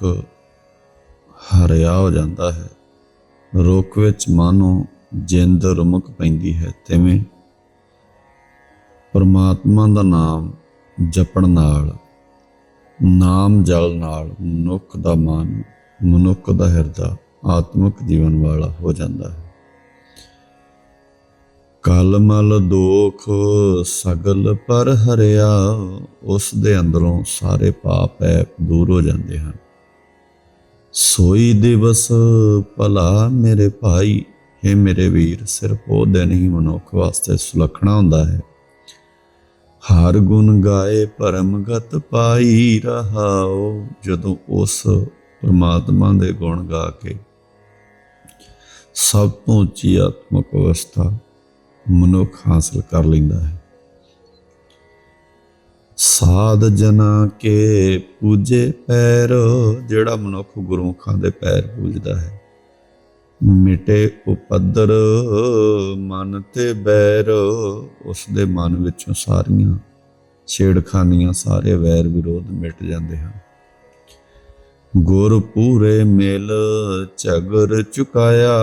ਦੁੱਖ ਹਰਿਆ ਹੋ ਜਾਂਦਾ ਹੈ। ਰੁੱਖ ਵਿੱਚ ਮਾਨੋ ਜਿੰਦ ਰੁਮਕ ਪੈਂਦੀ ਹੈ, ਤਿਵੇਂ ਪਰਮਾਤਮਾ ਦਾ ਨਾਮ ਜਪਣ ਨਾਲ, ਨਾਮ ਜਲ ਨਾਲ ਮਨੁੱਖ ਦਾ ਮਨ, ਮਨੁੱਖ ਦਾ ਹਿਰਦਾ ਆਤਮਿਕ ਜੀਵਨ ਵਾਲਾ ਹੋ ਜਾਂਦਾ ਹੈ। ਕਲ ਮਲ ਦੋਖ ਸਗਲ ਪਰ ਹਰਿਆ, ਉਸ ਦੇ ਅੰਦਰੋਂ ਸਾਰੇ ਪਾਪ ਹੈ ਦੂਰ ਹੋ ਜਾਂਦੇ ਹਨ। ਸੋਈ ਦਿਵਸ ਭਲਾ ਮੇਰੇ ਭਾਈ, ਹੈ ਮੇਰੇ ਵੀਰ, ਸਿਰਫ ਉਹ ਦਿਨ ਹੀ ਮਨੁੱਖ ਵਾਸਤੇ ਸੁਲੱਖਣਾ ਹੁੰਦਾ ਹੈ। ਹਰ ਗੁਣ ਗਾਏ ਪਰਮਗਤ ਪਾਈ ਰਹਾਓ, ਜਦੋਂ ਉਸ ਪਰਮਾਤਮਾ ਦੇ ਗੁਣ ਗਾ ਕੇ। ਸਭ ਤੋਂ ਉੱਚੀ ਆਤਮਿਕ ਅਵਸਥਾ ਮਨੁੱਖ ਹਾਸਲ ਕਰ ਲੈਂਦਾ ਹੈ। ਸਾਧ ਜਨਾ ਕੇ ਪੂਜੇ ਪੈਰ, ਜਿਹੜਾ ਮਨੁੱਖ ਗੁਰਮੁਖਾਂ ਦੇ ਪੈਰ ਪੂਜਦਾ ਹੈ। ਮਿਟੇ ਉਪਦਰ ਮਨ ਤੇ ਬੈਰ ਉਸ ਦੇ ਮਨ ਵਿੱਚੋਂ ਸਾਰੀਆਂ ਛੇੜਖਾਨੀਆਂ, ਸਾਰੇ ਵੈਰ ਵਿਰੋਧ ਮਿਟ ਜਾਂਦੇ ਹਨ। ਗੁਰ ਪੂਰੇ ਮੇਲ ਝਗਰ ਚੁਕਾਇਆ।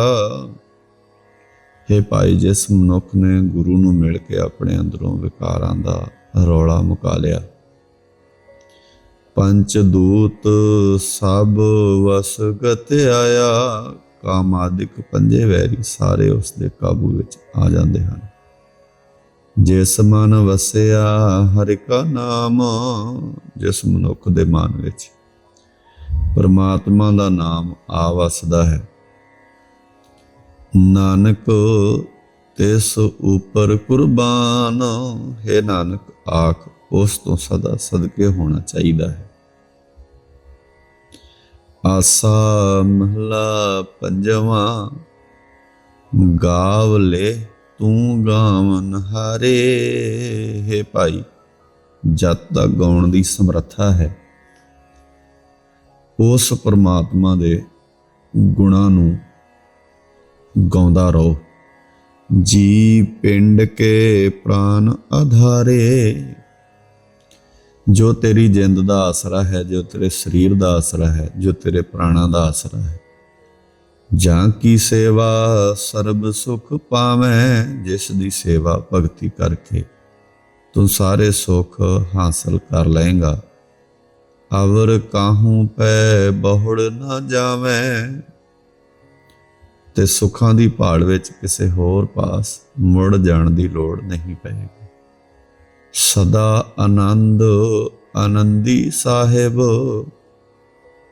हे ਭਾਈ, ਜਿਸ ਮਨੁੱਖ ਨੇ ਗੁਰੂ ਨੂੰ ਮਿਲ ਕੇ ਆਪਣੇ ਅੰਦਰੋਂ ਵਿਕਾਰਾਂ ਦਾ ਰੌਲਾ ਮੁਕਾ ਲਿਆ। ਪੰਚ ਦੂਤ ਸਭ ਵਸ ਆਇਆ। ਕਾਮਾਦਿਕ ਪੰਜੇ ਵੈਰੀ ਸਾਰੇ ਉਸ ਦੇ ਕਾਬੂ ਵਿੱਚ ਆ ਜਾਂਦੇ ਹਨ। ਜਿਸ ਮਨ ਵਸਿਆ, ਹਰਿ ਕਾ ਨਾਮ, ਜਿਸ ਮਨੁੱਖ ਦੇ ਮਨ ਵਿੱਚ ਪਰਮਾਤਮਾ ਦਾ ਨਾਮ ਆ ਵਸਦਾ ਹੈ। ਨਾਨਕ ਤਿਸ ਉਪਰ ਕੁਰਬਾਨ। ਹੈ ਨਾਨਕ, ਆਖ, ਉਸ ਤੋਂ ਸਦਾ ਸਦਕੇ ਹੋਣਾ ਚਾਹੀਦਾ ਹੈ। ਆਸਾ ਮਹਲਾ ਪੰਜਵਾਂ, ਗਾਵ ਲੈ ਤੂੰ ਗਾਵਨ ਹਾਰੇ ਹੈ ਭਾਈ ਜਦ ਦਾ ਗਾਉਣ ਦੀ ਸਮਰੱਥਾ ਹੈ। ਉਸ ਪਰਮਾਤਮਾ ਦੇ ਗੁਣਾਂ ਨੂੰ ਗਾਉਂਦਾ ਰਹੋ। ਜੀ ਪਿੰਡ ਕੇ ਪ੍ਰਾਨ ਆਧਾਰੇ। ਜੋ ਤੇਰੀ ਜਿੰਦ ਦਾ ਆਸਰਾ ਹੈ, ਜੋ ਤੇਰੇ ਸਰੀਰ ਦਾ ਆਸਰਾ ਹੈ, ਜੋ ਤੇਰੇ ਪ੍ਰਾਣਾਂ ਦਾ ਆਸਰਾ ਹੈ, ਜਾਂ ਕੀ ਸੇਵਾ ਸਰਬ ਸੁਖ ਪਾਵੇਂ, ਜਿਸ ਦੀ ਸੇਵਾ ਭਗਤੀ ਕਰਕੇ ਤੂੰ ਸਾਰੇ ਸੁਖ ਹਾਸਲ ਕਰ ਲਏਗਾ। ਅਵਰ ਕਾਹੂ ਪੈ ਬਹੁੜ ਨਾ ਜਾਵੇਂ ਤੇ ਸੁੱਖਾਂ ਦੀ ਭਾਲ ਵਿੱਚ ਕਿਸੇ ਹੋਰ ਪਾਸ ਮੁੜ ਜਾਣ ਦੀ ਲੋੜ ਨਹੀਂ ਪਏਗੀ। ਸਦਾ ਆਨੰਦ ਆਨੰਦੀ ਸਾਹਿਬ,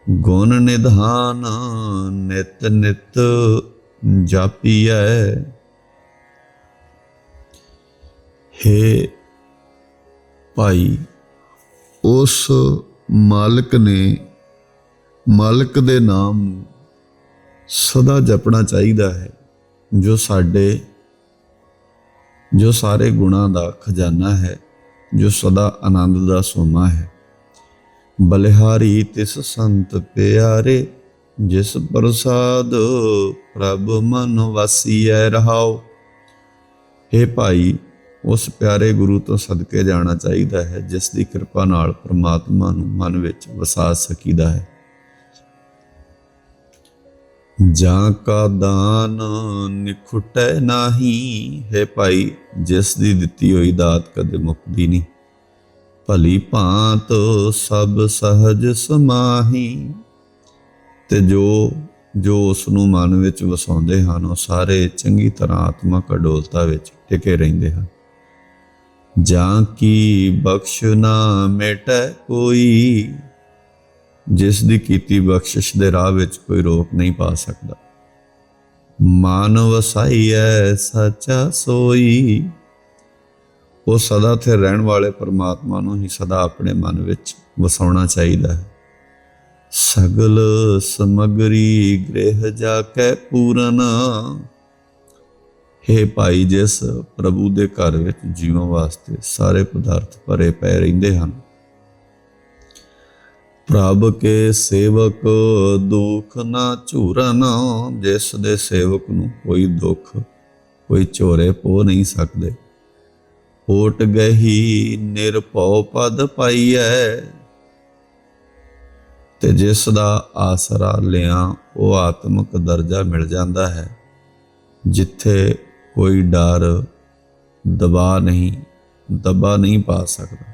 ਗੁਣ ਨਿਧਾਨ ਨਿਤ ਨਿਤ ਜਾਪੀਐ। ਹੈ ਭਾਈ, ਉਸ ਮਾਲਕ ਨੇ, ਮਾਲਕ ਦੇ ਨਾਮ ਨੂੰ ਸਦਾ ਜਪਣਾ ਚਾਹੀਦਾ ਹੈ, ਜੋ ਸਾਡੇ, ਜੋ ਸਾਰੇ ਗੁਣਾਂ ਦਾ ਖਜ਼ਾਨਾ ਹੈ, ਜੋ ਸਦਾ ਆਨੰਦ ਦਾ ਸੋਮਾ ਹੈ। ਬਲਿਹਾਰੀ ਤਿਸ ਸੰਤ ਪਿਆਰੇ, ਜਿਸ ਪ੍ਰਸਾਦ ਪ੍ਰਭ ਮਨ ਵਸੀਐ ਰਹਾਓ हे ਭਾਈ, ਉਸ ਪਿਆਰੇ ਗੁਰੂ ਤੋਂ ਸਦਕੇ ਜਾਣਾ ਚਾਹੀਦਾ ਹੈ, ਜਿਸ ਦੀ ਕਿਰਪਾ ਨਾਲ ਪ੍ਰਮਾਤਮਾ ਨੂੰ ਮਨ ਵਿੱਚ ਵਸਾ ਸਕੀਦਾ ਹੈ। ਜਾਂ ਕਾ ਦਾਨ ਨਿਖੁਟੈ ਨਾਹੀ? ਹੈ ਭਾਈ, ਜਿਸ ਦੀ ਦਿੱਤੀ ਹੋਈ ਦਾਤ ਕਦੇ ਮੁੱਕਦੀ ਨਹੀਂ। ਭਲੀ ਭਾਂਤ ਸਭ ਸਹਜ ਸਮਾਹੀ। ਤੇ ਜੋ ਜੋ ਉਸ ਨੂੰ ਮਨ ਵਿੱਚ ਵਸਾਉਂਦੇ ਹਨ, ਉਹ ਸਾਰੇ ਚੰਗੀ ਤਰ੍ਹਾਂ ਆਤਮਕ ਅਡੋਲਤਾ ਵਿੱਚ ਟਿਕੇ ਰਹਿੰਦੇ ਹਨ। ਜਾਂ ਕੀ ਬਖਸ਼ ਨਾ ਮਿਟੈ ਕੋਈ? ਜਿਸ ਦੀ ਕੀਤੀ ਬਖਸ਼ਿਸ਼ ਦੇ ਰਾਹ ਵਿੱਚ ਕੋਈ ਰੋਕ ਨਹੀਂ ਪਾ ਸਕਦਾ। ਮਾਨਵ ਸਾਈਐ ਸੱਚਾ ਸੋਈ। ਉਹ ਸਦਾ ਤੇ ਰਹਿਣ ਵਾਲੇ ਪਰਮਾਤਮਾ ਨੂੰ ਹੀ ਸਦਾ ਆਪਣੇ ਮਨ ਵਿੱਚ ਵਸਾਉਣਾ ਚਾਹੀਦਾ ਹੈ। ਸਗਲ ਸਮਗਰੀ ਗ੍ਰਹਿ ਜਾ ਕੇ ਪੂਰਨ। ਹੈ ਭਾਈ ਜਿਸ ਪ੍ਰਭੂ ਦੇ ਘਰ ਵਿੱਚ ਜੀਵਾਂ ਵਾਸਤੇ ਸਾਰੇ ਪਦਾਰਥ ਭਰੇ ਪਏ ਰਹਿੰਦੇ ਹਨ ਪ੍ਰਭ ਕੇ ਸੇਵਕ ਦੁਖ ਨਾ ਝੂਰਨ ਜਿਸ ਦੇ ਸੇਵਕ ਨੂੰ ਕੋਈ ਦੁੱਖ, ਕੋਈ ਝੋਰੇ ਪੋ ਨਹੀਂ ਸਕਦੇ। ਓਟ ਗਹੀ ਨਿਰਭਉ ਪਦ ਪਾਈਐ, ਤੇ ਜਿਸ ਦਾ ਆਸਰਾ ਲਿਆ, ਉਹ ਆਤਮਿਕ ਦਰਜਾ ਮਿਲ ਜਾਂਦਾ ਹੈ। ਜਿੱਥੇ ਕੋਈ ਡਰ ਦਬਾ ਨਹੀਂ ਦਬਾ ਨਹੀਂ ਪਾ ਸਕਦਾ।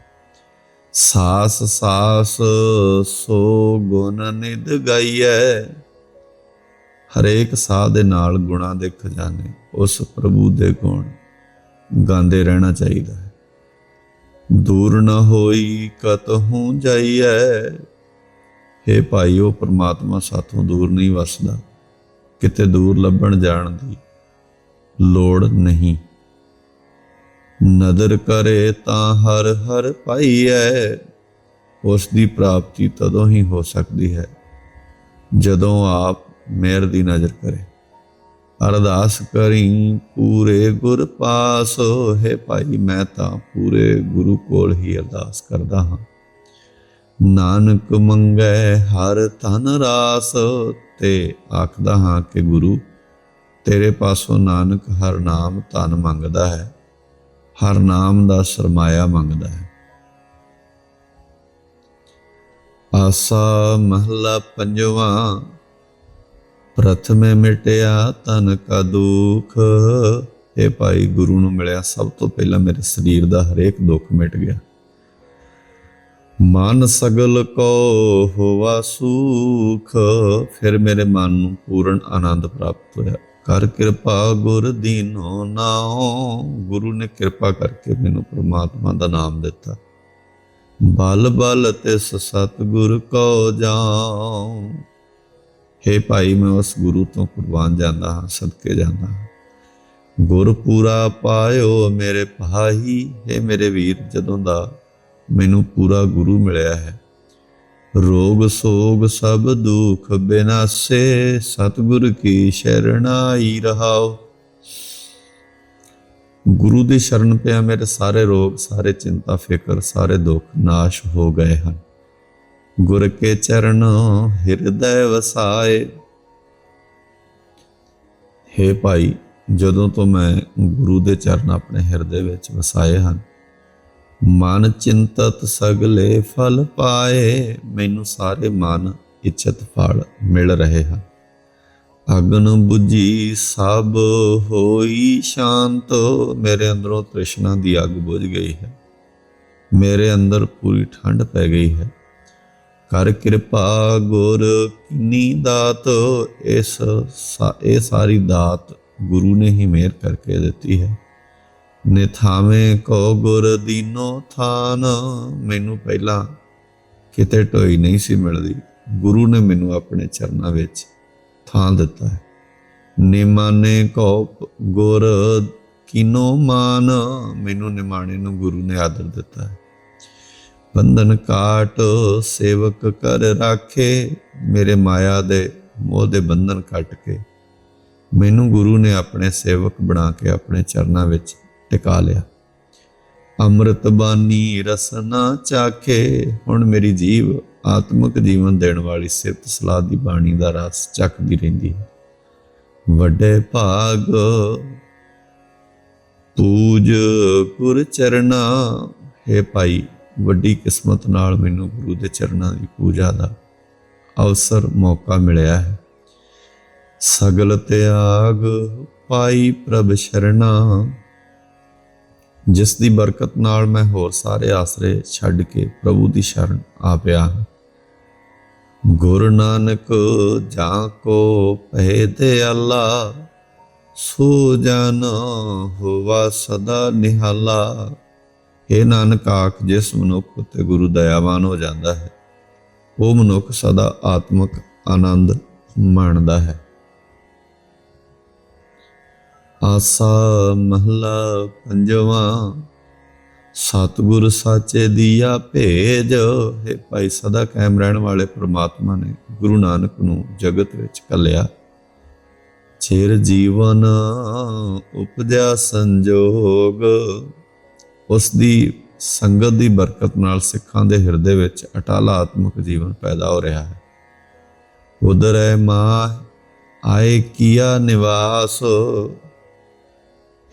ਸਾਸ ਸਾਸ ਸੋ ਗੁਣ ਨਿਦ ਗਾਈਐ। ਹਰੇਕ ਸਾਹ ਦੇ ਨਾਲ ਗੁਣਾ ਦੇ ਖਜ਼ਾਨੇ, ਉਸ ਪ੍ਰਭੂ ਦੇ ਗੁਣ ਗਾਉਂਦੇ ਰਹਿਣਾ ਚਾਹੀਦਾ ਹੈ। ਦੂਰ ਨ ਹੋਈ ਕਤਹੂ ਜਾਈਐ। ਹੇ ਭਾਈਓ, ਪ੍ਰਮਾਤਮਾ ਸਾਥੋਂ ਦੂਰ ਨਹੀਂ ਵਸਦਾ। ਕਿਤੇ ਦੂਰ ਲੱਭਣ ਜਾਣ ਦੀ ਲੋੜ ਨਹੀਂ। ਨਦਰ ਕਰੇ ਤਾਂ ਹਰ ਹਰ ਪਾਈਐ। ਉਸ ਦੀ ਪ੍ਰਾਪਤੀ ਤਦੋਂ ਹੀ ਹੋ ਸਕਦੀ ਹੈ, ਜਦੋਂ ਆਪ ਮਿਹਰ ਦੀ ਨਜ਼ਰ ਕਰੇ। ਅਰਦਾਸ ਕਰੀ, ਪੂਰੇ ਗੁਰ ਪਾਸ ਹੈ ਭਾਈ, ਮੈਂ ਤਾਂ ਪੂਰੇ ਗੁਰੂ ਕੋਲ ਹੀ ਅਰਦਾਸ ਕਰਦਾ ਹਾਂ। ਨਾਨਕ ਮੰਗੈ, ਹਰ ਧਨ ਰਾਸ ਤੇ ਆਖਦਾ ਹਾਂ ਕਿ ਗੁਰੂ, ਤੇਰੇ ਪਾਸੋਂ ਨਾਨਕ ਹਰ ਨਾਮ ਧਨ ਮੰਗਦਾ ਹੈ। ਹਰ ਨਾਮ ਦਾ ਸਰਮਾਇਆ ਮੰਗਦਾ ਹੈ। ਆਸਾ ਮਹਲਾ ਪੰਜਵਾਂ, ਪ੍ਰਥਮੇ ਮਿਟਿਆ ਤਨ ਕਾ ਦੁਖ। ਇਹ ਭਾਈ ਗੁਰੂ ਨੂੰ ਮਿਲਿਆ, ਸਭ ਤੋਂ ਪਹਿਲਾਂ ਮੇਰੇ ਸਰੀਰ ਦਾ ਹਰੇਕ ਦੁੱਖ ਮਿਟ ਗਿਆ। ਮਨ ਸਗਲ ਕੋ ਹੋਵਾ ਸੁਖ, ਫਿਰ ਮੇਰੇ ਮਨ ਨੂੰ ਪੂਰਨ ਆਨੰਦ ਪ੍ਰਾਪਤ ਹੋਇਆ। ਕਰ ਕਿਰਪਾ ਗੁਰ ਦੀਨੋ ਨਾਉ। ਗੁਰੂ ਨੇ ਕਿਰਪਾ ਕਰਕੇ ਮੈਨੂੰ ਪ੍ਰਮਾਤਮਾ ਦਾ ਨਾਮ ਦਿੱਤਾ। ਬਲ ਬਲ ਤਿਸ ਸਤਿਗੁਰ ਕੋ ਜਾਉ। ਹੇ ਭਾਈ, ਮੈਂ ਉਸ ਗੁਰੂ ਤੋਂ ਕੁਰਬਾਨ ਜਾਂਦਾ ਹਾਂ, ਸਦਕੇ ਜਾਂਦਾ ਹਾਂ। ਗੁਰ ਪੂਰਾ ਪਾਇਓ ਮੇਰੇ ਭਾਈ ਹੇ ਮੇਰੇ ਵੀਰ, ਜਦੋਂ ਦਾ ਮੈਨੂੰ ਪੂਰਾ ਗੁਰੂ ਮਿਲਿਆ ਹੈ ਰੋਗ ਸੋਗ ਸਭ ਦੁਖ ਬਿਨਾਸੇ, ਸਤਿਗੁਰ ਕੀ ਸ਼ਰਣਾਈ ਰਹਾਓ। ਗੁਰੂ ਦੀ ਸ਼ਰਨ ਪਿਆ ਮੇਰੇ ਸਾਰੇ ਰੋਗ, ਸਾਰੇ ਚਿੰਤਾ, ਫਿਕਰ, ਸਾਰੇ ਦੁੱਖ ਨਾਸ਼ ਹੋ ਗਏ ਹਨ। ਗੁਰ ਕੇ ਚਰਨ ਹਿਰਦੈ ਵਸਾਏ। ਹੇ ਭਾਈ, ਜਦੋਂ ਤੋਂ ਮੈਂ ਗੁਰੂ ਦੇ ਚਰਨ ਆਪਣੇ ਹਿਰਦੇ ਵਿੱਚ ਵਸਾਏ ਹਨ ਮਨ ਚਿੰਤਤ ਸਗਲੇ ਫਲ ਪਾਏ, ਮੈਨੂੰ ਸਾਰੇ ਮਨ ਇੱਛਤ ਫਲ ਮਿਲ ਰਹੇ ਹਨ। ਅਗਨ 부ਜੀ ਸਭ ਹੋਈ ਸ਼ਾਂਤ, ਮੇਰੇ ਅੰਦਰੋਂ ਤ੍ਰਿਸ਼ਨਾ ਦੀ ਅੱਗ ਬੁਝ ਗਈ ਹੈ। ਮੇਰੇ ਅੰਦਰ ਪੂਰੀ ਠੰਡ ਪੈ ਗਈ ਹੈ। ਕਰ ਕਿਰਪਾ ਗੁਰ ਕਿਨੀ ਦਾਤ, ਇਸ ਇਹ ਸਾਰੀ ਦਾਤ ਗੁਰੂ ਨੇ ਹੀ ਮਿਹਰ ਕਰਕੇ ਦਿੱਤੀ ਹੈ। ਨਿਥਾਵੇਂ ਕੋ ਗੁਰ ਦੀਨੋ ਥਾਨ। ਮੈਨੂੰ ਪਹਿਲਾਂ ਕਿਤੇ ਢੋਈ ਨਹੀਂ ਸੀ ਮਿਲਦੀ। ਗੁਰੂ ਨੇ ਮੈਨੂੰ ਆਪਣੇ ਚਰਨਾਂ ਵਿੱਚ ਥਾਂ ਦਿੱਤਾ ਹੈ। ਨਿਮਾਨੇ ਕੋ ਗੁਰ ਕਿਨੋ ਮਾਨ। ਮੈਨੂੰ ਨਿਮਾਣੇ ਨੂੰ ਗੁਰੂ ਨੇ ਆਦਰ ਦਿੱਤਾ ਹੈ। ਬੰਧਨ ਕਾਟ ਸੇਵਕ ਕਰ ਰਾਖੇ। ਮੇਰੇ ਮਾਇਆ ਦੇ ਮੋਹ ਦੇ ਬੰਧਨ ਕੱਟ ਕੇ। ਮੈਨੂੰ ਗੁਰੂ ਨੇ ਆਪਣੇ ਸੇਵਕ ਬਣਾ ਕੇ ਆਪਣੇ ਚਰਨਾਂ ਵਿੱਚ ਟਿਕਾ ਲਿਆ। ਅੰਮ੍ਰਿਤ ਬਾਣੀ ਰਸਨਾ ਚਾਖੇ, ਹੁਣ ਮੇਰੀ ਜੀਵ ਆਤਮਿਕ ਜੀਵਨ ਦੇਣ ਵਾਲੀ ਸਿਫਤ ਸਲਾਹ ਦੀ ਬਾਣੀ ਦਾ ਰਸ ਚੱਕਦੀ ਰਹਿੰਦੀ ਹੈ। ਵੱਡੇ ਭਾਗ ਪੂਜ ਗੁਰ ਚਰਨਾ, ਹੈ ਭਾਈ, ਵੱਡੀ ਕਿਸਮਤ ਨਾਲ ਮੈਨੂੰ ਗੁਰੂ ਦੇ ਚਰਨਾਂ ਦੀ ਪੂਜਾ ਦਾ ਅਵਸਰ ਮੌਕਾ ਮਿਲਿਆ ਹੈ। ਸਗਲ ਤਿਆਗ ਪਾਈ ਪ੍ਰਭ ਸ਼ਰਣਾ ਜਿਸ ਦੀ ਬਰਕਤ ਨਾਲ ਮੈਂ ਹੋਰ ਸਾਰੇ ਆਸਰੇ ਛੱਡ ਕੇ ਪ੍ਰਭੂ ਦੀ ਸ਼ਰਨ ਆ ਪਿਆ ਹਾਂ। ਗੁਰੂ ਨਾਨਕ ਜਾਂ ਕੋ ਪਹਿ ਤੇ ਅੱਲਾ ਸੋ ਜਨ ਹੋਵਾ ਸਦਾ ਨਿਹਾਲਾ ਇਹ ਨਾਨਕ ਆਖ, ਜਿਸ ਮਨੁੱਖ ਉਤੇ ਗੁਰੂ ਦਇਆਵਾਨ ਹੋ ਜਾਂਦਾ ਹੈ, ਉਹ ਮਨੁੱਖ ਸਦਾ ਆਤਮਿਕ ਆਨੰਦ ਮਾਣਦਾ ਹੈ ਆਸਾ ਮਹਲਾ ਪੰਜਵਾਂ, ਸਤਿਗੁਰ ਸਾਚੇ ਦੀਆ ਭੇਜ। ਹੈ ਭਾਈ, ਸਦਾ ਕਾਇਮ ਰਹਿਣ ਵਾਲੇ ਪ੍ਰਮਾਤਮਾ ਨੇ ਗੁਰੂ ਨਾਨਕ ਨੂੰ ਜਗਤ ਵਿੱਚ ਕੱਲਿਆ। ਚਿਰ ਜੀਵਨ ਉਪਜਿਆ ਸੰਜੋਗ ਉਸ ਦੀ ਸੰਗਤ ਦੀ ਬਰਕਤ ਨਾਲ ਸਿੱਖਾਂ ਦੇ ਹਿਰਦੇ ਵਿੱਚ ਅਟਲ ਆਤਮਿਕ ਜੀਵਨ ਪੈਦਾ ਹੋ ਰਿਹਾ ਹੈ। ਉਦਰ ਹੈ ਮਾਂ ਆਏ ਕੀਆ ਨਿਵਾਸ।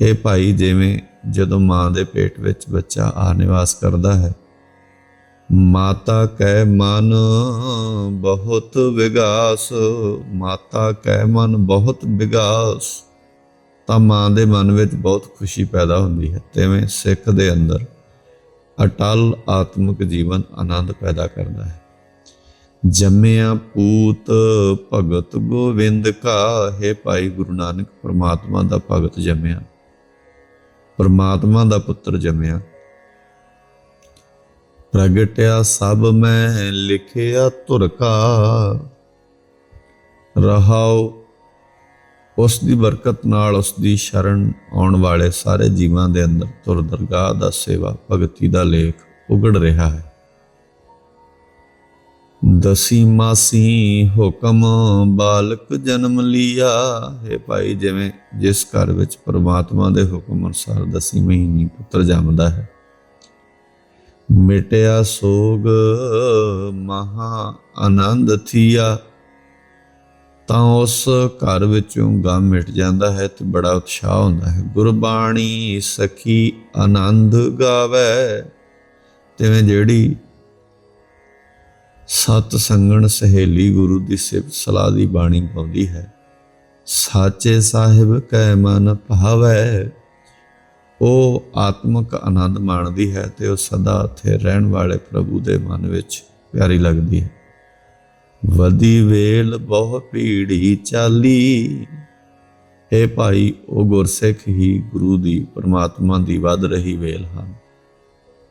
ਇਹ ਭਾਈ, ਜਿਵੇਂ ਜਦੋਂ ਮਾਂ ਦੇ ਪੇਟ ਵਿੱਚ ਬੱਚਾ ਆ ਨਿਵਾਸ ਕਰਦਾ ਹੈ, ਮਾਤਾ ਕੈ ਮਨ ਬਹੁਤ ਵਿਗਾਸ, ਮਾਤਾ ਕੈ ਮਨ ਬਹੁਤ ਵਿਗਾਸ, ਤਾਂ ਮਾਂ ਦੇ ਮਨ ਵਿੱਚ ਬਹੁਤ ਖੁਸ਼ੀ ਪੈਦਾ ਹੁੰਦੀ ਹੈ। ਤਿਵੇਂ ਸਿੱਖ ਦੇ ਅੰਦਰ ਅਟਲ ਆਤਮਿਕ ਜੀਵਨ ਆਨੰਦ ਪੈਦਾ ਕਰਦਾ ਹੈ। ਜੰਮਿਆ ਪੂਤ ਭਗਤ ਗੋਵਿੰਦ ਕਾ, ਹੈ ਭਾਈ ਗੁਰੂ ਨਾਨਕ ਪ੍ਰਮਾਤਮਾ ਦਾ ਭਗਤ ਜੰਮਿਆ। ਪਰਮਾਤਮਾ ਦਾ ਪੁੱਤਰ ਜੰਮਿਆ। ਪ੍ਰਗਟਿਆ ਸਭ ਮੈਂ ਲਿਖਿਆ ਧੁਰ ਕਾ ਰਹਾਉ ਉਸ ਦੀ ਬਰਕਤ ਨਾਲ ਉਸ ਦੀ ਸ਼ਰਨ ਆਉਣ ਵਾਲੇ ਸਾਰੇ ਜੀਵਾਂ ਦੇ ਅੰਦਰ ਧੁਰ ਦਰਗਾਹ ਦਾ ਸੇਵਾ, ਭਗਤੀ ਦਾ ਲੇਖ ਉਗੜ ਰਿਹਾ ਹੈ। ਦਸੀ ਮਾਸੀ ਹੁਕਮ, ਬਾਲਕ ਜਨਮ ਲਿਆ। ਹੈ ਭਾਈ, ਜਿਵੇਂ ਜਿਸ ਘਰ ਵਿੱਚ ਪ੍ਰਮਾਤਮਾ ਦੇ ਹੁਕਮ ਅਨੁਸਾਰ ਦਸੀ ਮਹੀਨੀ ਪੁੱਤਰ ਜੰਮਦਾ ਹੈ, ਮਿਟਿਆ ਸੋਗ ਮਹਾ ਆਨੰਦ ਥੀਆ। ਤਾਂ ਉਸ ਘਰ ਵਿੱਚੋਂ ਗਮ ਮਿਟ ਜਾਂਦਾ ਹੈ ਤੇ ਬੜਾ ਉਤਸ਼ਾਹ ਹੁੰਦਾ ਹੈ। ਗੁਰਬਾਣੀ ਸਖੀ ਆਨੰਦ ਗਾਵੇ, ਤਿਵੇਂ ਜਿਹੜੀ ਸਤ ਸੰਗਣ ਸਹੇਲੀ ਗੁਰੂ ਦੀ ਸਿਫਤ ਸਲਾਹ ਦੀ ਬਾਣੀ ਪਾਉਂਦੀ ਹੈ। ਸਾਚੇ ਸਾਹਿਬ ਕੈ ਮਨ ਭਾਵੈ, ਉਹ ਆਤਮਿਕ ਆਨੰਦ ਮਾਣਦੀ ਹੈ ਤੇ ਉਹ ਸਦਾ ਇੱਥੇ ਰਹਿਣ ਵਾਲੇ ਪ੍ਰਭੂ ਦੇ ਮਨ ਵਿੱਚ ਪਿਆਰੀ ਲੱਗਦੀ ਹੈ। ਵਦੀ ਵੇਲ ਬਹੁ ਪੀੜੀ ਚਾਲੀ ਇਹ ਭਾਈ, ਉਹ ਗੁਰਸਿੱਖ ਹੀ ਗੁਰੂ ਦੀ ਪਰਮਾਤਮਾ ਦੀ ਵੱਧ ਰਹੀ ਵੇਲ ਹਨ,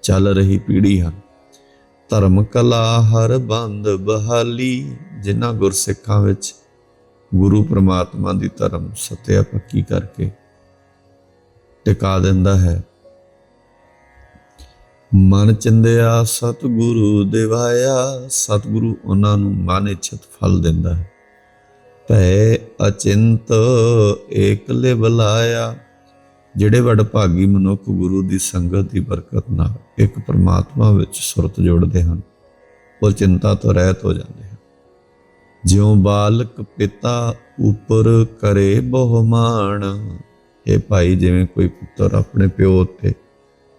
ਚੱਲ ਰਹੀ ਪੀੜੀ ਹਨ। ਧਰਮ ਕਲਾ ਹਰ ਬੰਦ ਬਹਾਲੀ, ਜਿਨ੍ਹਾਂ ਗੁਰਸਿੱਖਾਂ ਵਿੱਚ ਗੁਰੂ ਪ੍ਰਮਾਤਮਾ ਦੀ ਧਰਮ ਸਤਿਆ ਪੱਕੀ ਕਰਕੇ ਟਿਕਾ ਦਿੰਦਾ ਹੈ। ਮਨ ਚਿੰਦਿਆ ਸਤਿਗੁਰੂ ਦਿਵਾਇਆ, ਸਤਿਗੁਰੂ ਉਹਨਾਂ ਨੂੰ ਮਨ ਇਛਤ ਫਲ ਦਿੰਦਾ ਹੈ। ਭੈ ਅਚਿੰਤ ਏਕਲੇ ਬੁਲਾਇਆ ਜਿਹੜੇ ਵਡ ਭਾਗੀ ਮਨੁੱਖ ਗੁਰੂ ਦੀ ਸੰਗਤ ਦੀ ਬਰਕਤ ਨਾਲ ਇੱਕ ਪਰਮਾਤਮਾ ਵਿੱਚ ਸੁਰਤ ਜੋੜਦੇ ਹਨ, ਉਹ ਚਿੰਤਾ ਤੋਂ ਰਹਿਤ ਹੋ ਜਾਂਦੇ ਹਨ। ਜਿਉ ਬਾਲਕ ਪਿਤਾ ਉਪਰ ਕਰੇ ਬਹੁਮਾਨ ਇਹ ਭਾਈ ਜਿਵੇਂ ਕੋਈ ਪੁੱਤਰ ਆਪਣੇ ਪਿਓ ਉੱਤੇ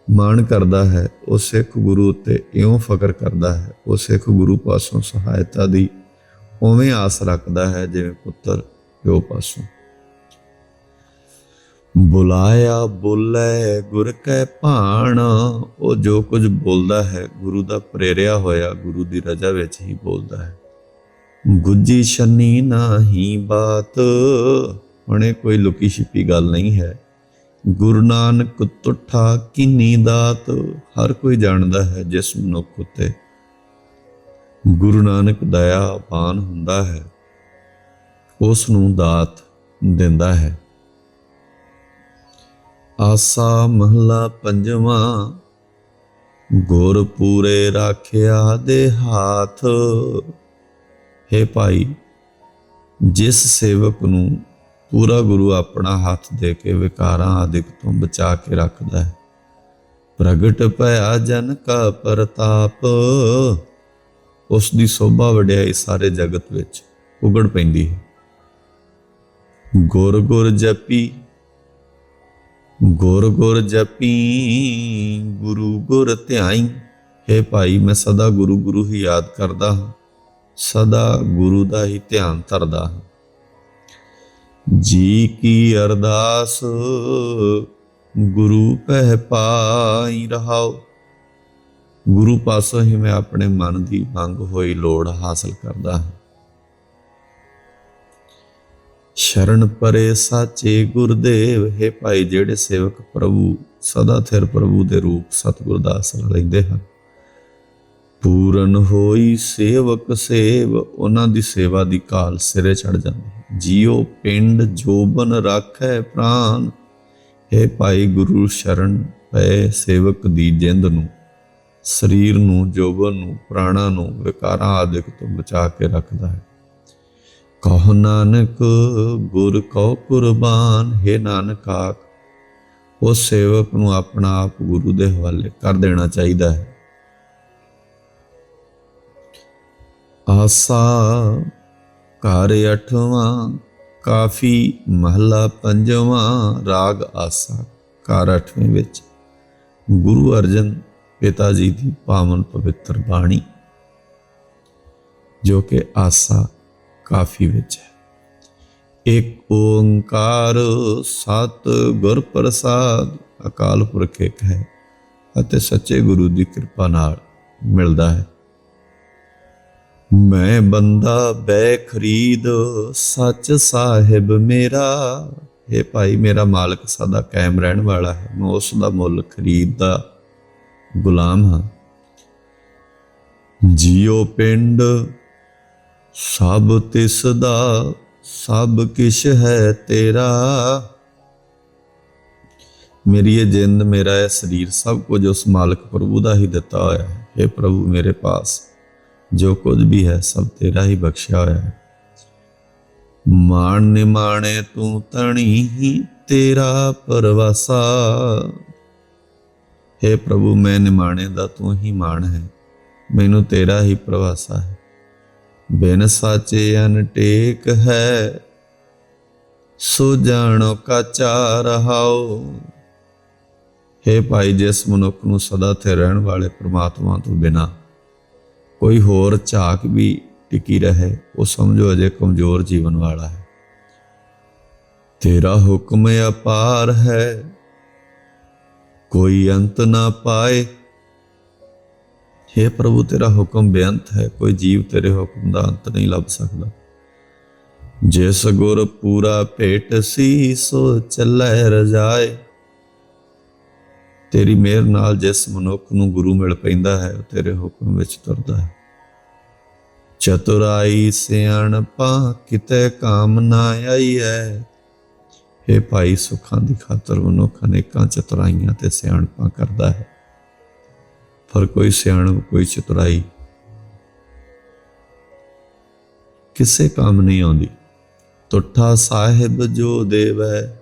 ਮਾਣ ਕਰਦਾ ਹੈ, ਉਹ ਸਿੱਖ ਗੁਰੂ ਉੱਤੇ ਇਉਂ ਫਕਰ ਕਰਦਾ ਹੈ, ਉਹ ਸਿੱਖ ਗੁਰੂ ਪਾਸੋਂ ਸਹਾਇਤਾ ਦੀ ਉਵੇਂ ਆਸ ਰੱਖਦਾ ਹੈ ਜਿਵੇਂ ਪੁੱਤਰ ਪਿਓ ਪਾਸੋਂ। ਬੁਲਾਇਆ ਬੋਲੇ, ਗੁਰ ਕੈ ਭਾਣ। ਉਹ ਜੋ ਕੁਝ ਬੋਲਦਾ ਹੈ, ਗੁਰੂ ਦਾ ਪ੍ਰੇਰਿਆ ਹੋਇਆ, ਗੁਰੂ ਦੀ ਰਜ਼ਾ ਵਿੱਚ ਹੀ ਬੋਲਦਾ ਹੈ। ਗੁੱਜੀ ਛੰਨੀ ਨਾਹੀ ਬਾਤ। ਹੁਣੇ ਕੋਈ ਲੁਕੀ ਛਿਪੀ ਗੱਲ ਨਹੀਂ ਹੈ। ਗੁਰੂ ਨਾਨਕ ਤੁਠਾ ਕਿਨੀ ਦਾਤ। ਹਰ ਕੋਈ ਜਾਣਦਾ ਹੈ ਜਿਸ ਮਨੁੱਖ ਉਤੇ। ਗੁਰੂ ਨਾਨਕ ਦਇਆਵਾਨ ਹੁੰਦਾ ਹੈ। ਉਸ ਨੂੰ ਦਾਤ ਦਿੰਦਾ ਹੈ। ਆਸਾ ਮਹਲਾ ਪੰਜਵਾਂ। ਗੁਰ ਪੂਰੇ ਰਾਖਿਆ ਦੇ ਹਾਥ। ਹੈ ਭਾਈ, ਜਿਸ ਸੇਵਕ ਨੂੰ ਪੂਰਾ ਗੁਰੂ ਆਪਣਾ ਹੱਥ ਦੇ ਕੇ ਵਿਕਾਰਾਂ ਆਦਿਕ ਤੋਂ ਬਚਾ ਕੇ ਰੱਖਦਾ ਹੈ, ਪ੍ਰਗਟ ਭਇਆ ਜਨ ਕਾ ਪ੍ਰਤਾਪ। ਉਸ ਦੀ ਸੋਭਾ ਵਡਿਆਈ ਸਾਰੇ ਜਗਤ ਵਿੱਚ ਉਗੜ ਪੈਂਦੀ ਹੈ। ਗੁਰ ਗੁਰ ਜਪੀ ਗੁਰ ਗੁਰ ਜਪੀ, ਗੁਰੂ ਗੁਰ ਧਿਆਈ। ਹੈ ਭਾਈ, ਮੈਂ ਸਦਾ ਗੁਰੂ ਗੁਰੂ ਹੀ ਯਾਦ ਕਰਦਾ ਹਾਂ। ਸਦਾ ਗੁਰੂ ਦਾ ਹੀ ਧਿਆਨ ਧਰਦਾ ਹਾਂ। ਜੀ ਕੀ ਅਰਦਾਸ, ਗੁਰੂ ਪਹਿ ਪਾਈ ਰਹਾਉ ਗੁਰੂ ਪਾਸੋਂ ਹੀ ਮੈਂ ਆਪਣੇ ਮਨ ਦੀ ਮੰਗ ਹੋਈ ਲੋੜ ਹਾਸਲ ਕਰਦਾ ਹਾਂ। ਸ਼ਰਨ ਪਰੇ ਸਾਚੇ ਗੁਰਦੇਵ, ਹੈ ਭਾਈ ਜਿਹੜੇ ਸੇਵਕ ਪ੍ਰਭੂ, ਸਦਾ ਥਿਰ ਪ੍ਰਭੂ ਦੇ ਰੂਪ ਸਤਿਗੁਰ ਦਾ ਆਸਰਾ ਲੈਂਦੇ ਹਨ। ਪੂਰਨ ਹੋਈ ਸੇਵਕ ਸੇਵ, ਉਹਨਾਂ ਦੀ ਸੇਵਾ ਦੀ ਕਾਲ ਸਿਰੇ ਚੜ ਜਾਂਦੀ ਹੈ। ਪਿੰਡ ਜੋਬਨ ਰਾਖੈ ਪ੍ਰਾਨ, ਹੈ ਭਾਈ ਗੁਰੂ ਸ਼ਰਨ ਪਏ ਸੇਵਕ ਦੀ ਜਿੰਦ ਨੂੰ, ਸਰੀਰ ਨੂੰ, ਜੋਬਨ ਨੂੰ, ਪ੍ਰਾਣਾ ਨੂੰ, ਵਿਕਾਰਾਂ ਆਦਿਕ ਤੋਂ ਬਚਾ ਕੇ ਰੱਖਦਾ ਹੈ। ਕਹੋ ਨਾਨਕ, ਗੁਰ ਕਉ ਕੁਰਬਾਨ, ਹੈ ਨਾਨਕ ਆਖ। ਉਸ ਸੇਵਕ ਨੂੰ ਆਪਣਾ ਆਪ ਗੁਰੂ ਦੇ ਹਵਾਲੇ ਕਰ ਦੇਣਾ ਚਾਹੀਦਾ ਹੈ। ਆਸਾ ਘਰ ਅਠਵਾਂ, ਕਾਫੀ ਮਹਲਾ ਪੰਜਵਾਂ, ਰਾਗ ਆਸਾ ਘਰ ਅਠਵੇਂ ਵਿੱਚ। ਗੁਰੂ ਅਰਜਨ ਪਿਤਾ ਜੀ ਦੀ ਪਾਵਨ ਪਵਿੱਤਰ ਬਾਣੀ, ਜੋ ਕਿ ਆਸਾ ਕਾਫੀ ਵਿੱਚ ਹੈ। ਇੱਕ ਓੰਕਾਰ ਸਤ ਗੁਰ ਪ੍ਰਸਾਦ, ਅਕਾਲ ਪੁਰਖ ਇੱਕ ਹੈ ਅਤੇ ਸੱਚੇ ਗੁਰੂ ਦੀ ਕਿਰਪਾ ਨਾਲ ਮਿਲਦਾ ਹੈ। ਮੈਂ ਬੰਦਾ ਬੈ ਖਰੀਦ, ਸੱਚ ਸਾਹਿਬ ਮੇਰਾ। ਇਹ ਭਾਈ, ਮੇਰਾ ਮਾਲਕ ਸਦਾ ਕਾਇਮ ਰਹਿਣ ਵਾਲਾ ਹੈ। ਮੈਂ ਉਸ ਦਾ ਮੁੱਲ ਖਰੀਦਦਾ ਗੁਲਾਮ ਹਾਂ। ਜੀਉ ਪਿੰਡ ਸਭ ਤਿਸ ਦਾ ਸਭ ਕਿਛ ਹੈ ਤੇਰਾ। ਮੇਰੀ ਇਹ ਜਿੰਦ, ਮੇਰਾ ਇਹ ਸਰੀਰ ਸਭ ਕੁਝ ਉਸ ਮਾਲਕ ਪ੍ਰਭੂ ਦਾ ਹੀ ਦਿੱਤਾ ਹੋਇਆ ਹੈ। ਇਹ ਪ੍ਰਭੂ, ਮੇਰੇ ਪਾਸ ਜੋ ਕੁਝ ਵੀ ਹੈ, ਸਭ ਤੇਰਾ ਹੀ ਬਖਸ਼ਿਆ ਹੋਇਆ ਹੈ। ਮਾਣ ਨਿਮਾਣੇ ਤੂੰ ਤਣੀ ਹੀ ਤੇਰਾ ਪਰਵਾਸਾ। हे ਪ੍ਰਭੂ, ਮੈਂ ਨਿਮਾਣੇ ਦਾ ਤੂੰ ਹੀ ਮਾਣ ਹੈ। ਮੈਨੂੰ ਤੇਰਾ ਹੀ ਪ੍ਰਵਾਸਾ ਹੈ। ਬਿਨ ਸਾਚੇ ਅਨਟੇਕ ਹੈ, ਸੋ ਜਾਣੋ ਕਾਚਾ ਰਹਾਓ। हे ਭਾਈ, ਜਿਸ ਮਨੁੱਖ ਨੂੰ ਸਦਾ ਤੇ ਰਹਿਣ ਵਾਲੇ ਪ੍ਰਮਾਤਮਾ ਤੋਂ ਬਿਨਾ ਕੋਈ ਹੋਰ ਝਾਕ ਵੀ ਟਿਕੀ ਰਹੇ, ਉਹ ਸਮਝੋ ਅਜੇ ਕਮਜ਼ੋਰ ਜੀਵਨ ਵਾਲਾ ਹੈ। ਤੇਰਾ ਹੁਕਮ ਅਪਾਰ ਹੈ, ਕੋਈ ਅੰਤ ਨਾ ਪਾਏ हे ਪ੍ਰਭੂ, ਤੇਰਾ ਹੁਕਮ ਬੇਅੰਤ ਹੈ। ਕੋਈ ਜੀਵ ਤੇਰੇ ਹੁਕਮ ਦਾ ਅੰਤ ਨਹੀਂ ਲੱਭ ਸਕਦਾ। ਜਿਸ ਗੁਰ ਪੂਰਾ ਭੇਟ ਸੀ, ਸੋ ਚੱਲੇ ਰਜਾਏ। ਤੇਰੀ ਮਿਹਰ ਨਾਲ ਜਿਸ ਮਨੁੱਖ ਨੂੰ ਗੁਰੂ ਮਿਲ ਪੈਂਦਾ ਹੈ, ਉਹ ਤੇਰੇ ਹੁਕਮ ਵਿੱਚ ਤੁਰਦਾ ਹੈ। ਚਤੁਰਾਈ ਸਿਆਣਪਾ ਕਿਤੇ ਕਾਮ ਨਾ ਆਈ ਹੈ ਇਹ ਭਾਈ, ਸੁੱਖਾਂ ਦੀ ਖਾਤਰ ਮਨੁੱਖ ਅਨੇਕਾਂ ਚਤੁਰਾਈਆਂ ਤੇ ਸਿਆਣਪਾਂ ਕਰਦਾ ਹੈ। ਪਰ ਕੋਈ ਸਿਆਣਪ, ਕੋਈ ਚਤੁਰਾਈ ਕਿਸੇ ਕੰਮ ਨਹੀਂ ਆਉਂਦੀ। ਤੁਠਾ ਸਾਹਿਬ ਜੋ ਦੇਵੈ,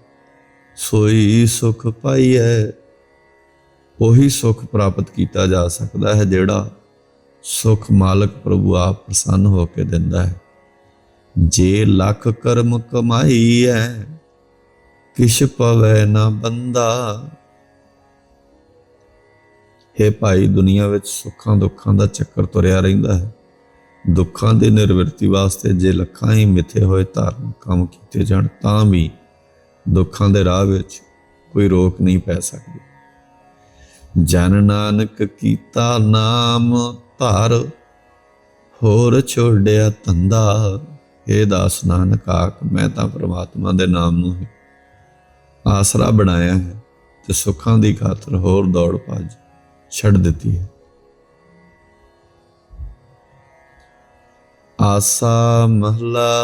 ਸੋਈ ਸੁਖ ਪਾਈਐ। ਉਹੀ ਸੁਖ ਪ੍ਰਾਪਤ ਕੀਤਾ ਜਾ ਸਕਦਾ ਹੈ, ਜਿਹੜਾ ਸੁਖ ਮਾਲਕ ਪ੍ਰਭੂ ਆਪ ਪ੍ਰਸੰਨ ਹੋ ਕੇ ਦਿੰਦਾ ਹੈ। ਜੇ ਲੱਖ ਕਰਮ ਕਮਾਈ ਹੈ ਕਿਛ ਪਵੈ ਨਾ ਬੰਦਾ। ਹੈ ਭਾਈ, ਦੁਨੀਆ ਵਿੱਚ ਸੁੱਖਾਂ ਦੁੱਖਾਂ ਦਾ ਚੱਕਰ ਤੁਰਿਆ ਰਹਿੰਦਾ ਹੈ। ਦੁੱਖਾਂ ਦੀ ਨਿਰਵਿਰਤੀ ਵਾਸਤੇ ਜੇ ਲੱਖਾਂ ਹੀ ਮਿੱਥੇ ਹੋਏ ਧਾਰਮਿਕ ਕੰਮ ਕੀਤੇ ਜਾਣ, ਤਾਂ ਵੀ ਦੁੱਖਾਂ ਦੇ ਰਾਹ ਵਿੱਚ ਕੋਈ ਰੋਕ ਨਹੀਂ ਪੈ ਸਕਦੀ। ਜਨ ਨਾਨਕ ਕੀਤਾ ਨਾਮ ਧਾਰ, ਹੋਰ ਛੋੜਿਆ ਧੰਦਾ। ਇਹ ਦਾਸ ਨਾਨਕ ਆਖ, ਮੈਂ ਤਾਂ ਪ੍ਰਮਾਤਮਾ ਦੇ ਨਾਮ ਨੂੰ ਹੀ ਆਸਰਾ ਬਣਾਇਆ ਹੈ, ਤੇ ਸੁੱਖਾਂ ਦੀ ਖਾਤਰ ਹੋਰ ਦੌੜ ਭੱਜ। ਛੱਡ ਦਿੱਤੀ ਹੈ। ਆਸਾ ਮਹਲਾ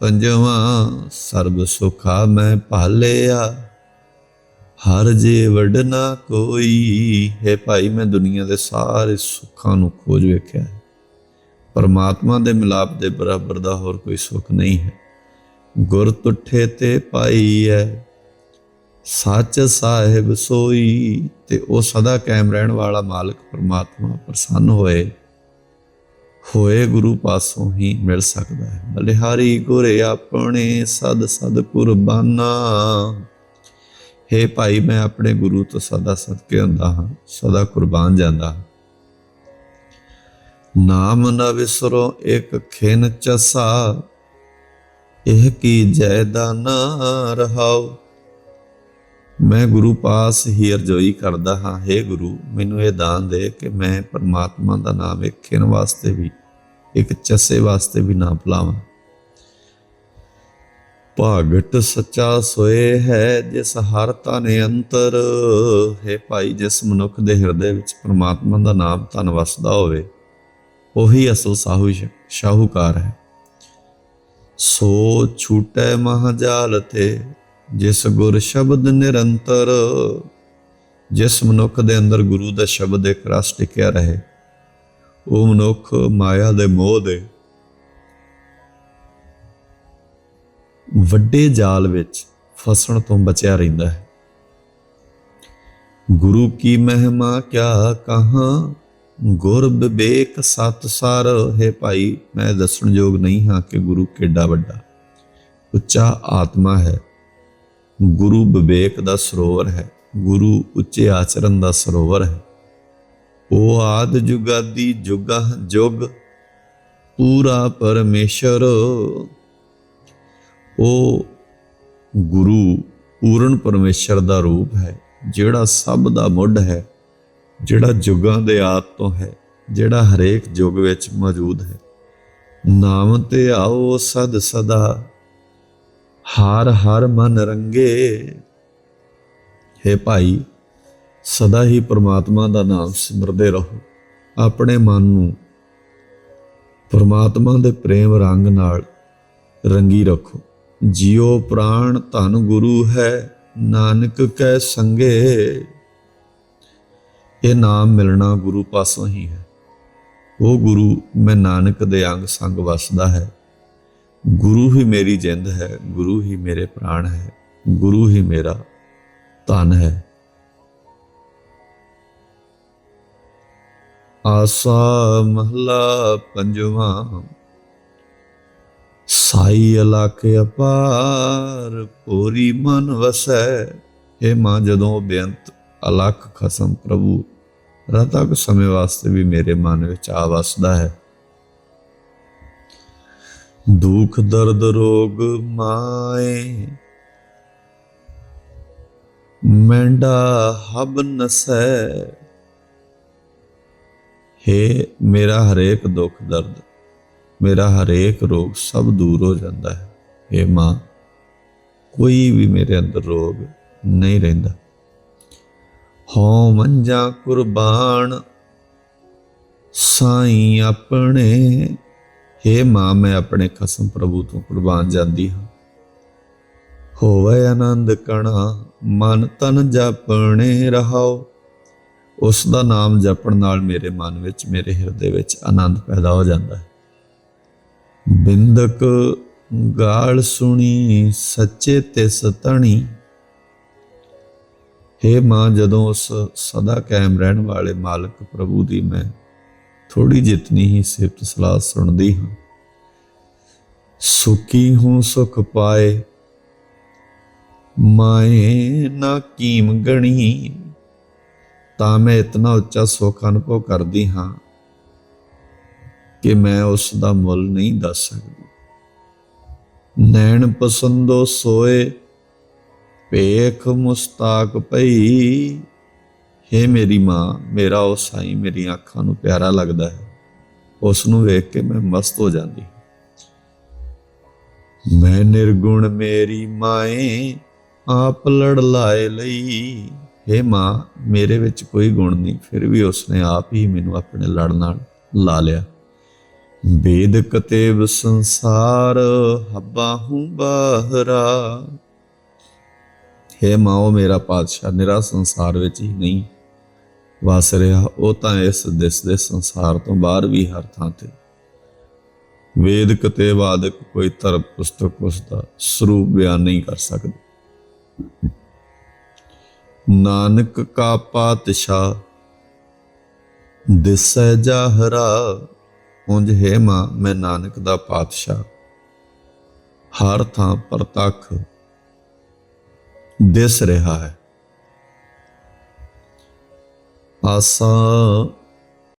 ਪੰਜਵਾਂ, ਸਰਬ ਸੁਖਾ ਮੈਂ ਭਾਲਿਆ। ਹਰ ਜੇ ਵਡਨਾ ਕੋਈ, ਹੈ ਭਾਈ ਮੈਂ ਦੁਨੀਆ ਦੇ ਸਾਰੇ ਸੁੱਖਾਂ ਨੂੰ ਖੋਜ ਵੇਖਿਆ ਹੈ। ਪਰਮਾਤਮਾ ਦੇ ਮਿਲਾਪ ਦੇ ਬਰਾਬਰ ਦਾ ਹੋਰ ਕੋਈ ਸੁੱਖ ਨਹੀਂ ਹੈ। ਗੁਰ ਤੁਠੇ ਤੇ ਪਾਈ ਹੈ। ਸੱਚ ਸਾਹਿਬ ਸੋਈ ਤੇ ਉਹ ਸਦਾ ਕਾਇਮ ਰਹਿਣ ਵਾਲਾ ਮਾਲਕ ਪਰਮਾਤਮਾ ਪ੍ਰਸੰਨ ਹੋਏ। ਹੋਏ ਗੁਰੂ ਪਾਸੋਂ ਹੀ ਮਿਲ ਸਕਦਾ ਹੈ। ਬਲਿਹਾਰੀ ਗੁਰੇ ਆਪਣੇ ਸਦ ਸਦ ਕੁਰਬਾਨਾ। ਹੈ ਭਾਈ, ਮੈਂ ਆਪਣੇ ਗੁਰੂ ਤੋਂ ਸਦਾ ਸਦਕੇ ਹੁੰਦਾ ਹਾਂ, ਸਦਾ ਕੁਰਬਾਨ ਜਾਂਦਾ ਹਾਂ। ਨਾਮ ਨਾ ਵਿਸਰੋ ਇੱਕ ਖਿਨ ਚਸਾ, ਇਹ ਕੀ ਜੈਦਾਨਾ ਰਹਾਓ ਮੈਂ ਗੁਰੂ ਪਾਸ ਹੀ ਅਰਜ਼ੋਈ ਕਰਦਾ ਹਾਂ हे ਗੁਰੂ, ਮੈਨੂੰ ਇਹ ਦਾਨ ਦੇ ਕਿ ਮੈਂ ਪਰਮਾਤਮਾ ਦਾ ਨਾਮ ਇੱਕ ਵਾਸਤੇ ਵੀ, ਇੱਕ ਚਸੇ ਵਾਸਤੇ ਵੀ ਨਾ ਭੁਲਾਵਾਂ ਭਾਗਟ ਸੱਚਾ ਸੋਏ ਹੈ ਜਿਸ ਹਰ ਤਨ ਅੰਤਰ। ਹੈ ਭਾਈ, ਜਿਸ ਮਨੁੱਖ ਦੇ ਹਿਰਦੇ ਵਿੱਚ ਪਰਮਾਤਮਾ ਦਾ ਨਾਮ ਧਨ ਵਸਦਾ ਹੋਵੇ, ਉਹੀ ਅਸਲ ਸਾਹੂ ਸ਼ਾਹੂਕਾਰ ਹੈ। ਸੋ ਛੂਟੈ ਮਹਾਜਾਲ ਤੇ ਜਿਸ ਗੁਰ ਸ਼ਬਦ ਨਿਰੰਤਰ, ਜਿਸ ਮਨੁੱਖ ਦੇ ਅੰਦਰ ਗੁਰੂ ਦਾ ਸ਼ਬਦ ਇੱਕ ਰਸ ਟਿਕਿਆ ਰਹੇ, ਉਹ ਮਨੁੱਖ ਮਾਇਆ ਦੇ ਮੋਹ ਦੇ ਵੱਡੇ ਜਾਲ ਵਿੱਚ ਫਸਣ ਤੋਂ ਬਚਿਆ ਰਹਿੰਦਾ ਹੈ। ਗੁਰੂ ਕੀ ਮਹਿਮਾ ਕਿਆ ਕਹਾਂ, ਗੁਰ ਵਿਵੇਕ ਸਤ ਸਰ, ਹੈ ਭਾਈ ਮੈਂ ਦੱਸਣ ਯੋਗ ਨਹੀਂ ਹਾਂ ਕਿ ਗੁਰੂ ਕਿੱਡਾ ਵੱਡਾ, ਉੱਚਾ ਆਤਮਾ ਹੈ। ਗੁਰੂ ਵਿਵੇਕ ਦਾ ਸਰੋਵਰ ਹੈ, ਗੁਰੂ ਉੱਚੇ ਆਚਰਨ ਦਾ ਸਰੋਵਰ ਹੈ। ਉਹ ਆਦ ਜੁਗਾਦੀ ਜੁਗਾ ਜੁਗ, ਪੂਰਾ ਪਰਮੇਸ਼ਰ। ਉਹ ਗੁਰੂ ਪੂਰਨ ਪਰਮੇਸ਼ਰ ਦਾ ਰੂਪ ਹੈ, ਜਿਹੜਾ ਸਭ ਦਾ ਮੁੱਢ ਹੈ, ਜਿਹੜਾ ਜੁਗਾਂ ਦੇ ਆਦ ਤੋਂ ਹੈ, ਜਿਹੜਾ ਹਰੇਕ ਯੁੱਗ ਵਿੱਚ ਮੌਜੂਦ ਹੈ। ਨਾਮ ਤੇ ਆਓ ਸਦ ਸਦਾ। ਹਾਰ ਹਰ ਮਨ ਰੰਗੇ। ਹੈ ਭਾਈ, ਸਦਾ ਹੀ ਪ੍ਰਮਾਤਮਾ ਦਾ ਨਾਮ ਸਿਮਰਦੇ ਰਹੋ। ਆਪਣੇ ਮਨ ਨੂੰ ਪ੍ਰਮਾਤਮਾ ਦੇ ਪ੍ਰੇਮ ਰੰਗ ਨਾਲ ਰੰਗੀ ਰੱਖੋ। ਜਿਉ ਪ੍ਰਾਣ ਧਨ ਗੁਰੂ ਹੈ, ਨਾਨਕ ਕੈ ਸੰਗੇ। ਇਹ ਨਾਮ ਮਿਲਣਾ ਗੁਰੂ ਪਾਸੋਂ ਹੀ ਹੈ। ਉਹ ਗੁਰੂ ਮੈਂ ਨਾਨਕ ਦੇ ਅੰਗ ਸੰਗ ਵਸਦਾ ਹੈ। ਗੁਰੂ ਹੀ ਮੇਰੀ ਜਿੰਦ ਹੈ, ਗੁਰੂ ਹੀ ਮੇਰੇ ਪ੍ਰਾਣ ਹੈ, ਗੁਰੂ ਹੀ ਮੇਰਾ ਧਨ ਹੈ। ਆਸਾ ਮਹਲਾ ਪੰਜਵਾਂ, ਸਾਈ ਅਲਖ ਅਪਾਰ, ਪੂਰੀ ਮਨ ਵਸੈ। ਇਹ ਮਾਂ ਜਦੋਂ ਬੇਅੰਤ ਅਲਖ ਖਸਮ ਪ੍ਰਭੂ ਰਤਕ ਸਮੇਂ ਵਾਸਤੇ ਵੀ ਮੇਰੇ ਮਨ ਵਿੱਚ ਆ ਵਸਦਾ ਹੈ। ਦੁਖ, ਦਰਦ, ਰੋਗ ਮਾਏ। ਮੈਂਡਾ ਹਬ ਨਸੈ। ਹੈ ਮੇਰਾ ਹਰੇਕ ਦੁੱਖ, ਦਰਦ, ਮੇਰਾ ਹਰੇਕ ਰੋਗ ਸਭ ਦੂਰ ਹੋ ਜਾਂਦਾ ਹੈ। ਹੇ ਮਾਂ, ਕੋਈ ਵੀ ਮੇਰੇ ਅੰਦਰ ਰੋਗ ਨਹੀਂ ਰਹਿੰਦਾ। ਹਉ ਮੰਜਾ ਕੁਰਬਾਨ ਸਾਈ ਆਪਣੇ हे ਮਾਂ, ਮੈਂ ਆਪਣੇ ਖਸਮ ਪ੍ਰਭੂ ਤੋਂ ਕੁਰਬਾਨ ਜਾਂਦੀ ਹਾਂ। ਹੋਵੇ ਆਨੰਦ ਕਣਾ, ਮਨ ਤਨ ਜਪਣੇ ਰਹਾਓ। ਉਸ ਦਾ ਨਾਮ ਜਪਣ ਨਾਲ ਮੇਰੇ ਮਨ ਵਿੱਚ, ਮੇਰੇ ਹਿਰਦੇ ਵਿੱਚ ਆਨੰਦ ਪੈਦਾ ਹੋ ਜਾਂਦਾ ਹੈ। ਬਿੰਦਕ ਗਾਲ ਸੁਣੀ, ਸੱਚੇ ਤੇ ਸਤਣੀ। हे ਮਾਂ, ਜਦੋਂ ਉਸ ਸਦਾ ਕਾਇਮ ਰਹਿਣ ਵਾਲੇ ਮਾਲਕ ਪ੍ਰਭੂ ਦੀ ਮੈਂ ਥੋੜੀ ਜਿਤਨੀ ਹੀ ਸਿਫਤ ਸਲਾਹ ਸੁਣਦੀ ਹਾਂ। ਸੁਖੀ ਹੂੰ ਸੁਖ ਪਾਏ, ਮਾਏ ਨਾ ਕੀਮ ਗਣੀ, ਤਾਂ ਮੈਂ ਇਤਨਾ ਉੱਚਾ ਸੁਖ ਅਨੁਭਵ ਕਰਦੀ ਹਾਂ ਕਿ ਮੈਂ ਉਸ ਦਾ ਮੁੱਲ ਨਹੀਂ ਦੱਸ ਸਕਦੀ। ਨੈਣ ਪਸੰਦੋ ਸੋਏ, ਭੇਖ ਮੁਸਤਾਕ ਪਈ हे ਮੇਰੀ ਮਾਂ, ਮੇਰਾ ਉਹ ਸਾਈਂ ਮੇਰੀਆਂ ਅੱਖਾਂ ਨੂੰ ਪਿਆਰਾ ਲੱਗਦਾ ਹੈ। ਉਸ ਨੂੰ ਵੇਖ ਕੇ ਮੈਂ ਮਸਤ ਹੋ ਜਾਂਦੀ ਮੈਂ ਨਿਰਗੁਣ ਮੇਰੀ ਮਾਏ, ਆਪ ਲੜ ਲਾਏ ਲਈ। हे ਮਾਂ, ਮੇਰੇ ਵਿੱਚ ਕੋਈ ਗੁਣ ਨਹੀਂ, ਫਿਰ ਵੀ ਉਸਨੇ ਆਪ ਹੀ ਮੈਨੂੰ ਆਪਣੇ ਲੜ ਨਾਲ ਲਾ ਲਿਆ। ਵੇਦ ਕਤੇਬ ਸੰਸਾਰ, ਹੱਬਾ ਹੂੰ ਬਾਹਰਾ। ਮਾਂ, ਉਹ ਮੇਰਾ ਪਾਤਸ਼ਾਹ, ਨਿਰਾ ਸੰਸਾਰ ਵਿੱਚ ਹੀ ਨਹੀਂ। ਵਸ ਰਿਹਾ, ਉਹ ਤਾਂ ਇਸ ਦਿਸਦੇ ਸੰਸਾਰ ਤੋਂ ਬਾਹਰ ਵੀ ਹਰ ਥਾਂ ਤੇ। ਵੇਦਕ ਤੇ ਵਾਦਕ ਕੋਈ ਧਰਮ ਪੁਸਤਕ ਉਸ ਦਾ ਸਰੂਪ ਬਿਆਨ ਨਹੀਂ ਕਰ ਸਕਦਾ। ਨਾਨਕ ਕਾ ਪਾਤਸ਼ਾਹ, ਦਿਸੈ ਜਾਹਰਾ ਉਂਝ ਹੈ ਮਾਂ, ਮੈਂ ਨਾਨਕ ਦਾ ਪਾਤਸ਼ਾਹ। ਹਰ ਥਾਂ ਪ੍ਰਤੱਖ ਦਿਸ ਰਿਹਾ ਹੈ। ਆਸਾ